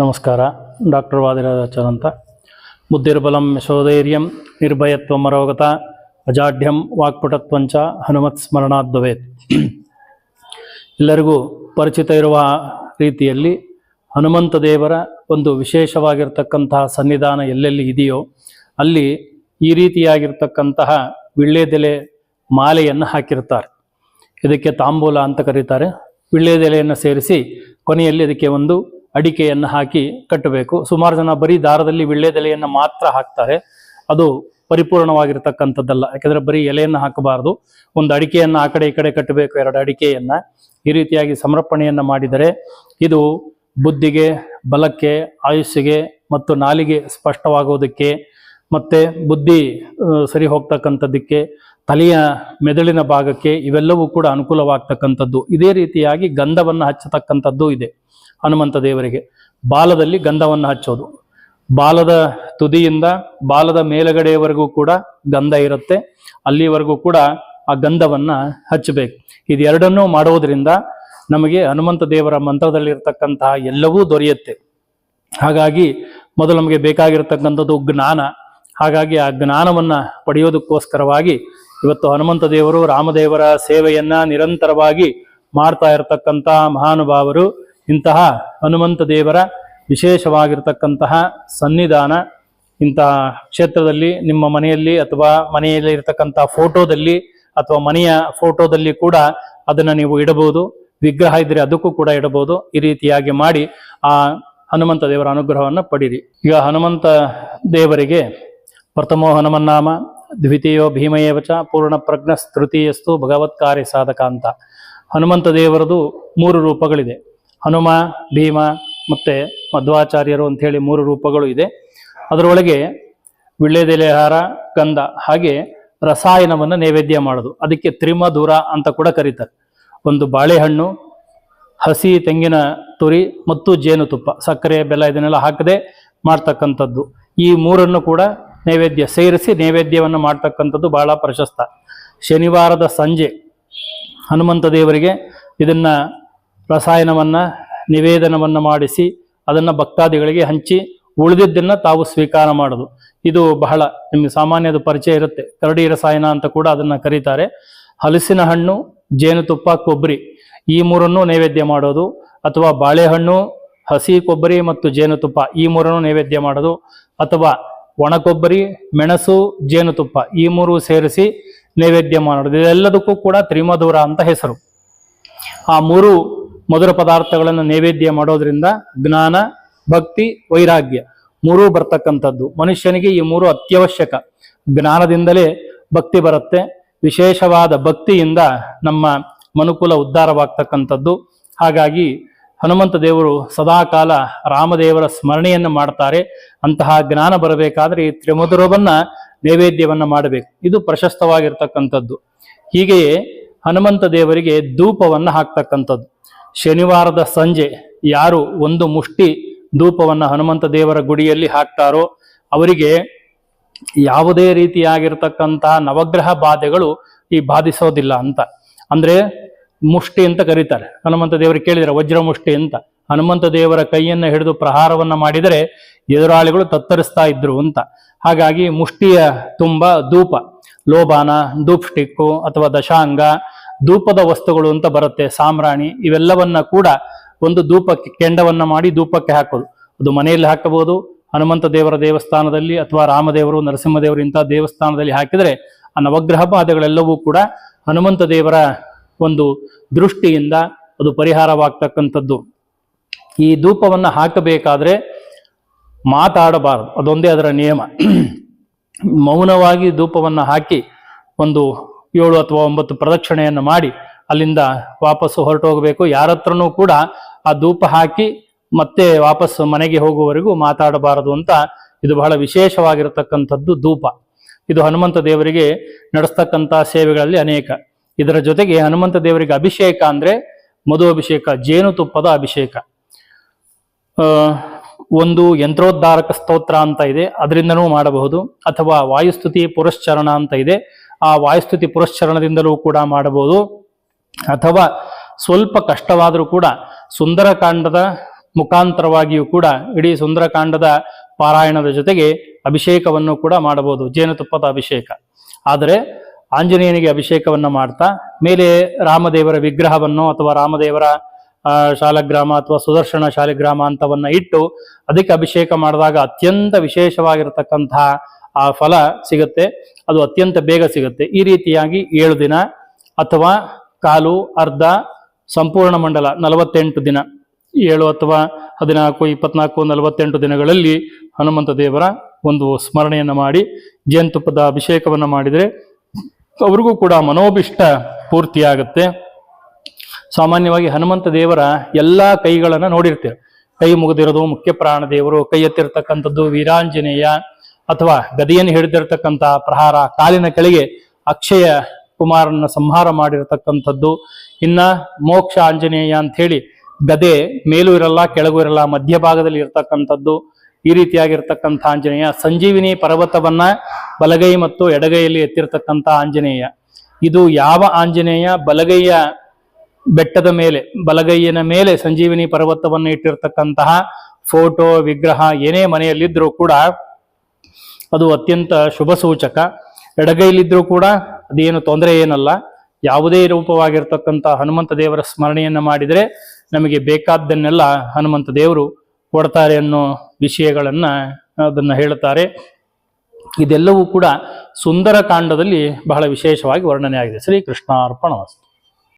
ನಮಸ್ಕಾರ. ಡಾಕ್ಟರ್ ವಾದಿರಾಜಾಚಾರ್ ಅಂತ ಬುದ್ಧಿರ್ಬಲಂ ಯಶೋಧೈರ್ಯಂ ನಿರ್ಭಯತ್ವ ಮರೋಗತ ಅಜಾಢ್ಯಂ ವಾಕ್ಪಟತ್ವಂಚ ಹನುಮತ್ ಸ್ಮರಣಾದ್ಭವೇತ್ ಎಲ್ಲರಿಗೂ ಪರಿಚಿತ ಇರುವ ರೀತಿಯಲ್ಲಿ ಹನುಮಂತ ದೇವರ ಒಂದು ವಿಶೇಷವಾಗಿರ್ತಕ್ಕಂತಹ ಸನ್ನಿಧಾನ ಎಲ್ಲೆಲ್ಲಿ ಇದೆಯೋ ಅಲ್ಲಿ ಈ ರೀತಿಯಾಗಿರ್ತಕ್ಕಂತಹ ವಿಳ್ಳೆದೆಲೆ ಮಾಲೆಯನ್ನು ಹಾಕಿರ್ತಾರೆ ಇದಕ್ಕೆ ತಾಂಬೂಲ ಅಂತ ಕರೀತಾರೆ. ವಿಳ್ಳೆದೆಲೆಯನ್ನು ಸೇರಿಸಿ ಕೊನೆಯಲ್ಲಿ ಇದಕ್ಕೆ ಒಂದು ಅಡಿಕೆಯನ್ನು ಹಾಕಿ ಕಟ್ಟಬೇಕು. ಸುಮಾರು ಜನ ಬರೀ ದಾರದಲ್ಲಿ ವಿಳ್ಳೆದೆಲೆಯನ್ನು ಮಾತ್ರ ಹಾಕ್ತಾರೆ. ಅದು ಪರಿಪೂರ್ಣವಾಗಿರ್ತಕ್ಕಂಥದ್ದಲ್ಲ. ಯಾಕಂದ್ರೆ ಬರೀ ಎಲೆಯನ್ನು ಹಾಕಬಾರದು. ಒಂದು ಅಡಿಕೆಯನ್ನು ಆ ಕಡೆ ಈ ಕಡೆ ಕಟ್ಟಬೇಕು, ಎರಡು ಅಡಿಕೆಯನ್ನ. ಈ ರೀತಿಯಾಗಿ ಸಮರ್ಪಣೆಯನ್ನು ಮಾಡಿದರೆ ಇದು ಬುದ್ಧಿಗೆ, ಬಲಕ್ಕೆ ಆಯುಷ್ಯಗೆ ಮತ್ತು ನಾಲಿಗೆ ಸ್ಪಷ್ಟವಾಗುವುದಕ್ಕೆ ಮತ್ತೆ ಬುದ್ಧಿ ಸರಿ ಹೋಗ್ತಕ್ಕಂಥದ್ದಕ್ಕೆ, ತಲೆಯ ಮೆದುಳಿನ ಭಾಗಕ್ಕೆ ಇವೆಲ್ಲವೂ ಕೂಡ ಅನುಕೂಲವಾಗ್ತಕ್ಕಂಥದ್ದು. ಇದೇ ರೀತಿಯಾಗಿ ಗಂಧವನ್ನು ಹಚ್ಚತಕ್ಕಂಥದ್ದು ಇದೆ. ಹನುಮಂತ ದೇವರಿಗೆ. ಬಾಲದಲ್ಲಿ ಗಂಧವನ್ನು ಹಚ್ಚೋದು. ಬಾಲದ ತುದಿಯಿಂದ ಬಾಲದ ಮೇಲಗಡೆಯವರೆಗೂ ಕೂಡ ಗಂಧ ಇರುತ್ತೆ. ಅಲ್ಲಿವರೆಗೂ ಕೂಡ ಆ ಗಂಧವನ್ನ ಹಚ್ಚಬೇಕು. ಇದೆರಡನ್ನೂ ಮಾಡುವುದರಿಂದ ನಮಗೆ ಹನುಮಂತ ದೇವರ ಮಂತ್ರದಲ್ಲಿರ್ತಕ್ಕಂತಹ ಎಲ್ಲವೂ ದೊರೆಯುತ್ತೆ. ಹಾಗಾಗಿ ಮೊದಲು ನಮಗೆ ಬೇಕಾಗಿರತಕ್ಕಂಥದ್ದು ಜ್ಞಾನ. ಹಾಗಾಗಿ ಆ ಜ್ಞಾನವನ್ನ ಪಡೆಯೋದಕ್ಕೋಸ್ಕರವಾಗಿ ಇವತ್ತು ಹನುಮಂತ ದೇವರು ರಾಮದೇವರ ಸೇವೆಯನ್ನ ನಿರಂತರವಾಗಿ ಮಾಡ್ತಾ ಇರತಕ್ಕಂತಹ ಮಹಾನುಭಾವರು ಇಂತಹ ಹನುಮಂತ ದೇವರ ವಿಶೇಷವಾಗಿರ್ತಕ್ಕಂತಹ ಸನ್ನಿಧಾನ ಇಂತಹ ಕ್ಷೇತ್ರದಲ್ಲಿ ನಿಮ್ಮ ಮನೆಯಲ್ಲಿ ಅಥವಾ ಮನೆಯಲ್ಲಿ ಇರತಕ್ಕಂತಹ ಫೋಟೋದಲ್ಲಿ ಅಥವಾ ಮನೆಯ ಫೋಟೋದಲ್ಲಿ ಕೂಡ ಅದನ್ನು ನೀವು ಇಡಬಹುದು. ವಿಗ್ರಹ ಇದ್ರೆ ಅದಕ್ಕೂ ಕೂಡ ಇಡಬಹುದು. ಈ ರೀತಿಯಾಗಿ ಮಾಡಿ ಆ ಹನುಮಂತ ದೇವರ ಅನುಗ್ರಹವನ್ನು ಪಡೀರಿ. ಈಗ ಹನುಮಂತ ದೇವರಿಗೆ ಪ್ರಥಮೋ ಹನುಮನ್ನಾಮ, ದ್ವಿತೀಯೋ ಭೀಮಯೇವಚ, ಪೂರ್ಣ ಪ್ರಜ್ಞ ತೃತೀಯಸ್ತು ಭಗವತ್ ಕಾರ್ಯ ಸಾಧಕ ಅಂತ. ಹನುಮಂತ ದೇವರದು ಮೂರು ರೂಪಗಳಿದೆ. ಹನುಮ, ಭೀಮ ಮತ್ತು ಮಧ್ವಾಚಾರ್ಯರು ಅಂಥೇಳಿ ಮೂರು ರೂಪಗಳು ಇದೆ. ಅದರೊಳಗೆ ವಿಳ್ಳೆದೆಲೆಹಾರ ಗಂಧ ಹಾಗೆ ರಸಾಯನವನ್ನು ನೈವೇದ್ಯ ಮಾಡೋದು. ಅದಕ್ಕೆ ತ್ರಿಮಧುರ ಅಂತ ಕೂಡ ಕರೀತಾರೆ. ಒಂದು ಬಾಳೆಹಣ್ಣು, ಹಸಿ ತೆಂಗಿನ ತುರಿ ಮತ್ತು ಜೇನುತುಪ್ಪ. ಸಕ್ಕರೆ, ಬೆಲ್ಲ ಇದನ್ನೆಲ್ಲ ಹಾಕದೆ ಮಾಡ್ತಕ್ಕಂಥದ್ದು ಈ ಮೂರನ್ನು ಕೂಡ ನೈವೇದ್ಯ ಸೇರಿಸಿ ನೈವೇದ್ಯವನ್ನು ಮಾಡ್ತಕ್ಕಂಥದ್ದು ಬಹಳ ಪ್ರಶಸ್ತ. ಶನಿವಾರದ ಸಂಜೆ ಹನುಮಂತ ದೇವರಿಗೆ ಇದನ್ನ ರಸಾಯನವನ್ನ ನಿವೇದನವನ್ನು ಮಾಡಿಸಿ ಅದನ್ನು ಭಕ್ತಾದಿಗಳಿಗೆ ಹಂಚಿ ಉಳಿದಿದ್ದನ್ನು ತಾವು ಸ್ವೀಕಾರ ಮಾಡೋದು. ಇದು ಬಹಳ ನಿಮಗೆ ಸಾಮಾನ್ಯದ ಪರಿಚಯ ಇರುತ್ತೆ. ಕರಡಿ ರಸಾಯನ ಅಂತ ಕೂಡ ಅದನ್ನು ಕರೀತಾರೆ. ಹಲಸಿನ ಹಣ್ಣು ಜೇನುತುಪ್ಪ ಕೊಬ್ಬರಿ ಈ ಮೂರನ್ನು ನೈವೇದ್ಯ ಮಾಡೋದು. ಅಥವಾ ಬಾಳೆಹಣ್ಣು, ಹಸಿ ಕೊಬ್ಬರಿ ಮತ್ತು ಜೇನುತುಪ್ಪ ಈ ಮೂರನ್ನು ನೈವೇದ್ಯ ಮಾಡೋದು. ಅಥವಾ ಒಣ ಕೊಬ್ಬರಿ ಮೆಣಸು ಜೇನುತುಪ್ಪ ಈ ಮೂರು ಸೇರಿಸಿ ನೈವೇದ್ಯ ಮಾಡೋದು. ಇದೆಲ್ಲದಕ್ಕೂ ಕೂಡ ತ್ರಿಮಧುರ ಅಂತ ಹೆಸರು. ಆ ಮೂರು ಮಧುರ ಪದಾರ್ಥಗಳನ್ನು ನೈವೇದ್ಯ ಮಾಡೋದ್ರಿಂದ ಜ್ಞಾನ, ಭಕ್ತಿ, ವೈರಾಗ್ಯ ಮೂರೂ ಬರ್ತಕ್ಕಂಥದ್ದು. ಮನುಷ್ಯನಿಗೆ ಈ ಮೂರು ಅತ್ಯವಶ್ಯಕ. ಜ್ಞಾನದಿಂದಲೇ ಭಕ್ತಿ ಬರುತ್ತೆ. ವಿಶೇಷವಾದ ಭಕ್ತಿಯಿಂದ ನಮ್ಮ ಮನುಕುಲ ಉದ್ಧಾರವಾಗ್ತಕ್ಕಂಥದ್ದು. ಹಾಗಾಗಿ ಹನುಮಂತ ದೇವರು ಸದಾಕಾಲ ರಾಮದೇವರ ಸ್ಮರಣೆಯನ್ನು ಮಾಡ್ತಾರೆ. ಅಂತಹ ಜ್ಞಾನ ಬರಬೇಕಾದ್ರೆ ಈ ತ್ರಿಮಧುರವನ್ನ ನೈವೇದ್ಯವನ್ನು ಮಾಡಬೇಕು. ಇದು ಪ್ರಶಸ್ತವಾಗಿರ್ತಕ್ಕಂಥದ್ದು. ಹೀಗೆಯೇ ಹನುಮಂತ ದೇವರಿಗೆ ಧೂಪವನ್ನು ಹಾಕ್ತಕ್ಕಂಥದ್ದು. ಶನಿವಾರದ ಸಂಜೆ ಯಾರು ಒಂದು ಮುಷ್ಟಿ ಧೂಪವನ್ನು ಹನುಮಂತ ದೇವರ ಗುಡಿಯಲ್ಲಿ ಹಾಕ್ತಾರೋ ಅವರಿಗೆ ಯಾವುದೇ ರೀತಿಯಾಗಿರ್ತಕ್ಕಂತಹ ನವಗ್ರಹ ಬಾಧೆಗಳು ಈ ಬಾಧಿಸೋದಿಲ್ಲ ಅಂತ. ಅಂದ್ರೆ ಮುಷ್ಟಿ ಅಂತ ಕರೀತಾರೆ. ಹನುಮಂತ ದೇವರಿಗೆ ಕೇಳಿದರೆ ವಜ್ರ ಮುಷ್ಟಿ ಅಂತ. ಹನುಮಂತ ದೇವರ ಕೈಯನ್ನ ಹಿಡಿದು ಪ್ರಹಾರವನ್ನ ಮಾಡಿದರೆ ಎದುರಾಳಿಗಳು ತತ್ತರಿಸ್ತಾ ಇದ್ರು ಅಂತ. ಹಾಗಾಗಿ ಮುಷ್ಟಿಯ ತುಂಬ ಧೂಪ. ಲೋಬಾನ ಧೂಪ್ ಸ್ಟಿಕ್ಕು ಅಥವಾ ದಶಾಂಗ ಧೂಪದ ವಸ್ತುಗಳು ಅಂತ ಬರುತ್ತೆ, ಸಾಮ್ರಾಣಿ, ಇವೆಲ್ಲವನ್ನ ಕೂಡ ಒಂದು ಧೂಪಕ್ಕೆ, ಕೆಂಡವನ್ನ ಮಾಡಿ ಧೂಪಕ್ಕೆ ಹಾಕೋದು. ಅದು ಮನೆಯಲ್ಲಿ ಹಾಕಬಹುದು, ಹನುಮಂತ ದೇವರ ದೇವಸ್ಥಾನದಲ್ಲಿ ಅಥವಾ ರಾಮದೇವರು, ನರಸಿಂಹದೇವರು ಇಂತಹ ದೇವಸ್ಥಾನದಲ್ಲಿ ಹಾಕಿದರೆ ಆ ನವಗ್ರಹ ಪಾದಗಳೆಲ್ಲವೂ ಕೂಡ ಹನುಮಂತ ದೇವರ ಒಂದು ದೃಷ್ಟಿಯಿಂದ ಅದು ಪರಿಹಾರವಾಗ್ತಕ್ಕಂಥದ್ದು. ಈ ಧೂಪವನ್ನು ಹಾಕಬೇಕಾದ್ರೆ ಮಾತಾಡಬಾರದು, ಅದೊಂದೇ ಅದರ ನಿಯಮ. ಮೌನವಾಗಿ ಧೂಪವನ್ನು ಹಾಕಿ ಒಂದು ಏಳು ಅಥವಾ ಒಂಬತ್ತು ಪ್ರದಕ್ಷಿಣೆಯನ್ನು ಮಾಡಿ ಅಲ್ಲಿಂದ ವಾಪಸ್ಸು ಹೊರಟೋಗಬೇಕು. ಯಾರ ಯಾರತ್ರನೂ ಕೂಡ ಆ ಧೂಪ ಹಾಕಿ ಮತ್ತೆ ವಾಪಸ್ ಮನೆಗೆ ಹೋಗುವವರೆಗೂ ಮಾತಾಡಬಾರದು ಅಂತ ಇದು ಬಹಳ ವಿಶೇಷವಾಗಿರತಕ್ಕಂಥದ್ದು ಧೂಪ. ಇದು ಹನುಮಂತ ದೇವರಿಗೆ ನಡೆಸ್ತಕ್ಕಂಥ ಸೇವೆಗಳಲ್ಲಿ ಅನೇಕ. ಇದರ ಜೊತೆಗೆ ಹನುಮಂತ ದೇವರಿಗೆ ಅಭಿಷೇಕ ಅಂದ್ರೆ ಮಧು ಅಭಿಷೇಕ ಜೇನುತುಪ್ಪದ ಅಭಿಷೇಕ. ಒಂದು ಯಂತ್ರೋದ್ಧಾರಕ ಸ್ತೋತ್ರ ಅಂತ ಇದೆ. ಅದರಿಂದನೂ ಮಾಡಬಹುದು. ಅಥವಾ ವಾಯುಸ್ತುತಿ ಪುರಶ್ಚರಣ ಅಂತ ಇದೆ. ಆ ವಾಯುಸ್ತುತಿ ಪುರಶ್ಚರಣದಿಂದಲೂ ಕೂಡ ಮಾಡಬಹುದು. ಅಥವಾ ಸ್ವಲ್ಪ ಕಷ್ಟವಾದರೂ ಕೂಡ ಸುಂದರಕಾಂಡದ ಮುಖಾಂತರವಾಗಿಯೂ ಕೂಡ ಇಡೀ ಸುಂದರಕಾಂಡದ ಪಾರಾಯಣದ ಜೊತೆಗೆ ಅಭಿಷೇಕವನ್ನು ಕೂಡ ಮಾಡಬಹುದು. ಜೇನುತುಪ್ಪದ ಅಭಿಷೇಕ. ಆದರೆ ಆಂಜನೇಯನಿಗೆ ಅಭಿಷೇಕವನ್ನು ಮಾಡ್ತಾ, ಮೇಲೆ ರಾಮದೇವರ ವಿಗ್ರಹವನ್ನು ಅಥವಾ ರಾಮದೇವರ ಶಾಲಗ್ರಾಮ ಅಥವಾ ಸುದರ್ಶನ ಶಾಲಿಗ್ರಾಮ ಅಂತವನ್ನ ಇಟ್ಟು ಅದಕ್ಕೆ ಅಭಿಷೇಕ ಮಾಡಿದಾಗ ಅತ್ಯಂತ ವಿಶೇಷವಾಗಿರತಕ್ಕಂತಹ ಆ ಫಲ ಸಿಗುತ್ತೆ. ಅದು ಅತ್ಯಂತ ಬೇಗ ಸಿಗುತ್ತೆ. ಈ ರೀತಿಯಾಗಿ ಏಳು ದಿನ ಅಥವಾ ಕಾಲು, ಅರ್ಧ, ಸಂಪೂರ್ಣ ಮಂಡಲ ನಲವತ್ತೆಂಟು ದಿನ. ಏಳು ಅಥವಾ ಹದಿನಾಲ್ಕು, ಇಪ್ಪತ್ನಾಲ್ಕು, ನಲವತ್ತೆಂಟು ದಿನಗಳಲ್ಲಿ ಹನುಮಂತ ದೇವರ ಒಂದು ಸ್ಮರಣೆಯನ್ನು ಮಾಡಿ, ಜೇನುತುಪ್ಪದ ಅಭಿಷೇಕವನ್ನು ಮಾಡಿದರೆ ಅವ್ರಿಗೂ ಕೂಡ ಮನೋಭಿಷ್ಟ ಪೂರ್ತಿಯಾಗುತ್ತೆ ಸಾಮಾನ್ಯವಾಗಿ ಹನುಮಂತ ದೇವರ ಎಲ್ಲ ಕೈಗಳನ್ನು ನೋಡಿರ್ತೀವಿ. ಕೈ ಮುಗಿದಿರೋದು ಮುಖ್ಯ ಪ್ರಾಣ ದೇವರು ಕೈ ಎತ್ತಿರ್ತಕ್ಕಂಥದ್ದು ವೀರಾಂಜನೇಯ ಅಥವಾ ಗದೆಯನ್ನು ಹಿಡಿದಿರ್ತಕ್ಕಂಥ ಪ್ರಹಾರ ಕಾಲಿನ ಕೆಳಗೆ ಅಕ್ಷಯ ಕುಮಾರನ ಸಂಹಾರ ಮಾಡಿರತಕ್ಕಂಥದ್ದು. ಇನ್ನ ಮೋಕ್ಷ ಆಂಜನೇಯ ಅಂತ ಹೇಳಿ ಗದೆ ಮೇಲೂ ಇರಲ್ಲ, ಕೆಳಗೂ ಇರಲ್ಲ ಮಧ್ಯಭಾಗದಲ್ಲಿ ಇರ್ತಕ್ಕಂಥದ್ದು. ಈ ರೀತಿಯಾಗಿರ್ತಕ್ಕಂಥ ಆಂಜನೇಯ, ಸಂಜೀವಿನಿ ಪರ್ವತವನ್ನ ಬಲಗೈ ಮತ್ತು ಎಡಗೈಯಲ್ಲಿ ಎತ್ತಿರತಕ್ಕಂಥ ಆಂಜನೇಯ. ಇದು ಯಾವ ಆಂಜನೇಯ? ಬಲಗೈಯ ಬೆಟ್ಟದ ಮೇಲೆ, ಬಲಗೈಯನ ಮೇಲೆ ಸಂಜೀವಿನಿ ಪರ್ವತವನ್ನು ಇಟ್ಟಿರ್ತಕ್ಕಂತಹ ಫೋಟೋ, ವಿಗ್ರಹ ಏನೇ ಮನೆಯಲ್ಲಿದ್ರೂ ಕೂಡ ಅದು ಅತ್ಯಂತ ಶುಭ ಸೂಚಕ. ಎಡಗೈಲಿದ್ರೂ ಕೂಡ ಅದೇನು ತೊಂದರೆ ಏನಲ್ಲ. ಯಾವುದೇ ರೂಪವಾಗಿರ್ತಕ್ಕಂಥ ಹನುಮಂತ ದೇವರ ಸ್ಮರಣೆಯನ್ನು ಮಾಡಿದರೆ ನಮಗೆ ಬೇಕಾದ್ದನ್ನೆಲ್ಲ ಹನುಮಂತ ದೇವರು ಕೊಡ್ತಾರೆ ಅನ್ನೋ ವಿಷಯಗಳನ್ನ ಅದನ್ನು ಹೇಳುತ್ತಾರೆ. ಇದೆಲ್ಲವೂ ಕೂಡ ಸುಂದರ ಕಾಂಡದಲ್ಲಿ ಬಹಳ ವಿಶೇಷವಾಗಿ ವರ್ಣನೆ ಆಗಿದೆ ಶ್ರೀ ಕೃಷ್ಣಾರ್ಪಣವಸ್ತು